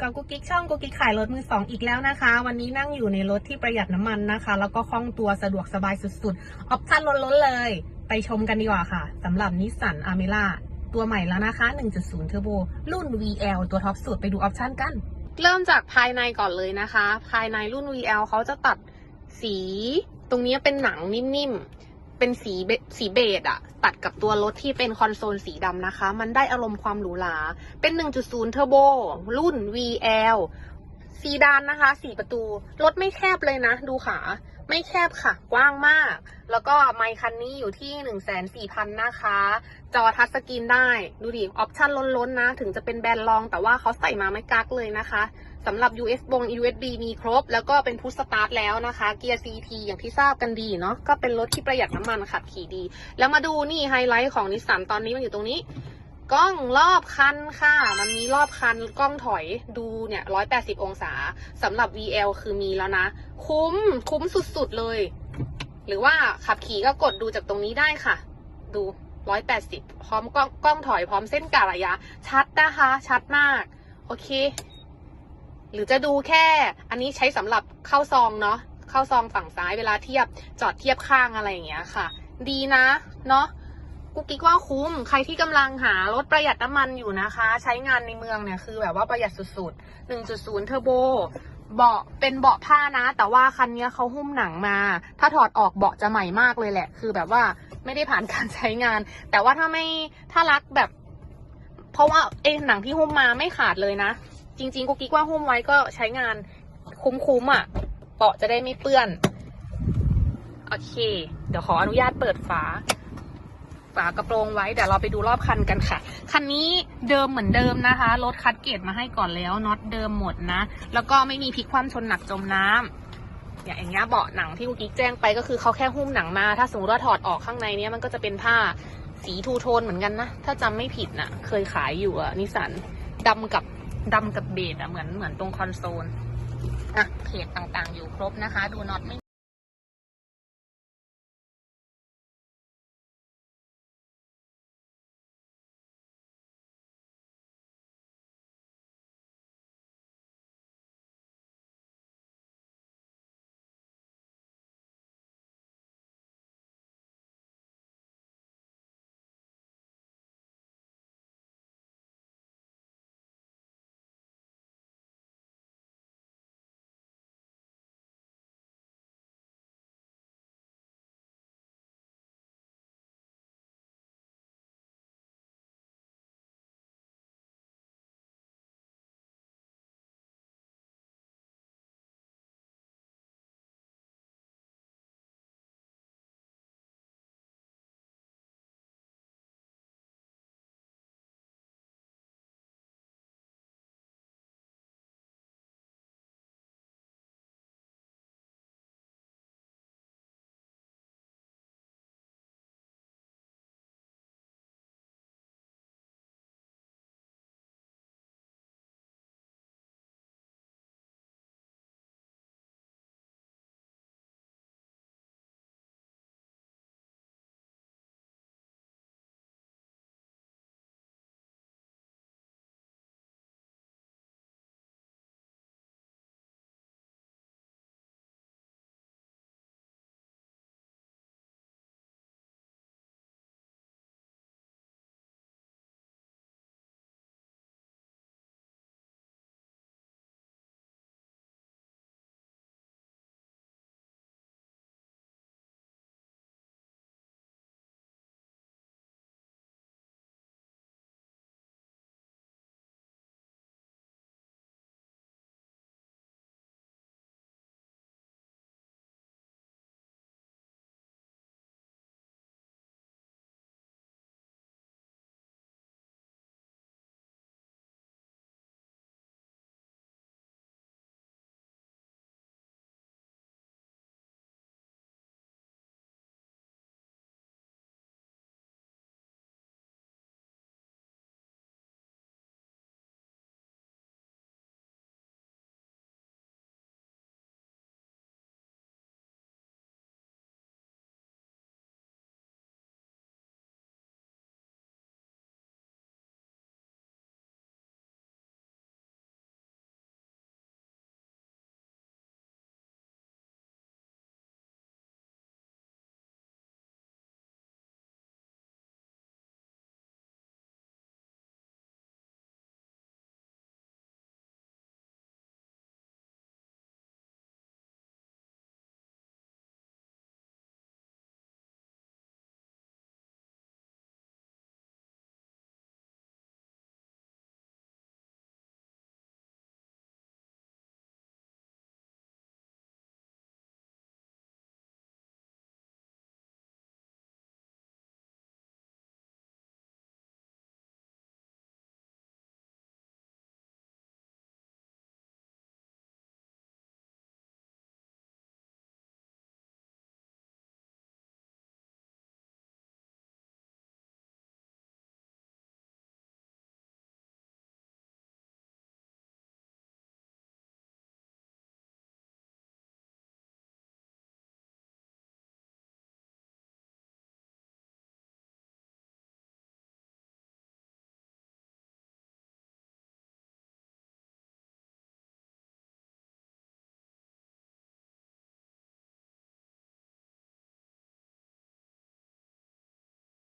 กับกุ๊กกิ๊กช่องกุ๊กกิ๊กขายรถมือสองอีกแล้วนะคะ วันนี้นั่งอยู่ในรถที่ประหยัดน้ำมันนะคะ แล้วก็คล่องตัวสะดวกสบายสุดๆ ออปชั่นล้นๆเลย ไปชมกันดีกว่าค่ะสำหรับนิสสันอาเมล่าตัวใหม่แล้วนะคะ 1.0 Turbo รุ่น VL ตัวท็อปสุดไปดูออปชั่นกัน เริ่มจากภายในก่อนเลยนะคะ ภายในรุ่น VL เขาจะตัดสี ตรงนี้เป็นหนังนิ่มๆ เป็นสีเบสีเบจอะตัดกับตัวรถที่เป็นคอนโซลสีดำนะคะ มันได้อารมณ์ความหรูหรา เป็น 1.0 เทอร์โบ รุ่น VL ซีดานนะคะ สี่ประตู รถไม่แคบเลยนะ ดูขา ไม่แคบค่ะ กว้างมาก แล้วก็ไมค์คันนี้อยู่ที่ 1 4 0 0 0 นะคะ จอทัชสกรีนได้ ดูดิ ออปชั่นล้นๆนะ ถึงจะเป็นแบรนด์รอง แต่ว่าเขาใส่มาไม่กักเลยนะคะสำหรับ US บง USB มีครบ แล้วก็เป็นพุชสตาร์ทแล้วนะคะ เกียร์ CT อย่างที่ทราบกันดีเนาะ ก็เป็นรถที่ประหยัดน้ำมันขับขี่ดี แล้วมาดูนี่ไฮไลท์ของนิสสันตอนนี้มันอยู่ตรงนี้ กล้องรอบคันค่ะ มันมีรอบคันกล้องถอยดูเนี่ย180องศาสำหรับ VL คือมีแล้วนะ คุ้มคุ้มสุดๆเลย หรือว่าขับขี่ก็กดดูจากตรงนี้ได้ค่ะ ดู180พร้อมกล้องกล้องถอยพร้อมเส้นกะระยะ ชัดนะคะ ชัดมาก โอเค หรือจะดูแค่ อันนี้ใช้สำหรับเข้าซองเนาะเข้าซองฝั่งซ้ายเวลาเทียบจอดเทียบข้างอะไรอย่างเงี้ยค่ะ ดีนะ เนาะ กุ๊กกิ๊กว่าคุ้ม ใครที่กำลังหารถประหยัดน้ำมันอยู่นะคะ ใช้งานในเมืองเนี่ยคือแบบว่าประหยัดสุดๆ 1.0 เทอร์โบ เบาะเป็นเบาะผ้านะ แต่ว่าคันนี้เขาหุ้มหนังมา ถ้าถอดออกเบาะจะใหม่มากเลยแหละ คือแบบว่าไม่ได้ผ่านการใช้งาน แต่ว่าถ้าไม่ถ้ารักแบบ เพราะว่าเอ้หนังที่หุ้มมาไม่ขาดเลยนะ จริงๆกุ๊กกิ๊กว่าหุ้มไว้ก็ใช้งานคุ้มๆอะเบาะจะได้ไม่เปื้อน โอเค เดี๋ยวขออนุญาตเปิดฝา ฝากระโปรงไว้เดี๋ยวเราไปดูรอบคันกันค่ะ คันนี้เดิมเหมือนเดิมนะคะ รถคัดเกรดมาให้ก่อนแล้วน็อตเดิมหมดนะ แล้วก็ไม่มีพลิกคว่ำชนหนักจมน้ำอย่างอย่างเงี้ยเบาะหนังที่กุ๊กกิ๊กแจ้งไปก็คือเขาแค่หุ้มหนังมา ถ้าสมมติว่าถอดออกข้างในเนี้ยมันก็จะเป็นผ้าสีทูโทนเหมือนกันนะ ถ้าจำไม่ผิดนะเคยขายอยู่อะนิสันดำกับดำกับเบจอะเหมือนเหมือนตรงคอนโซลอะเพจต่างๆ อยู่ครบนะคะ ดูน็อตไม่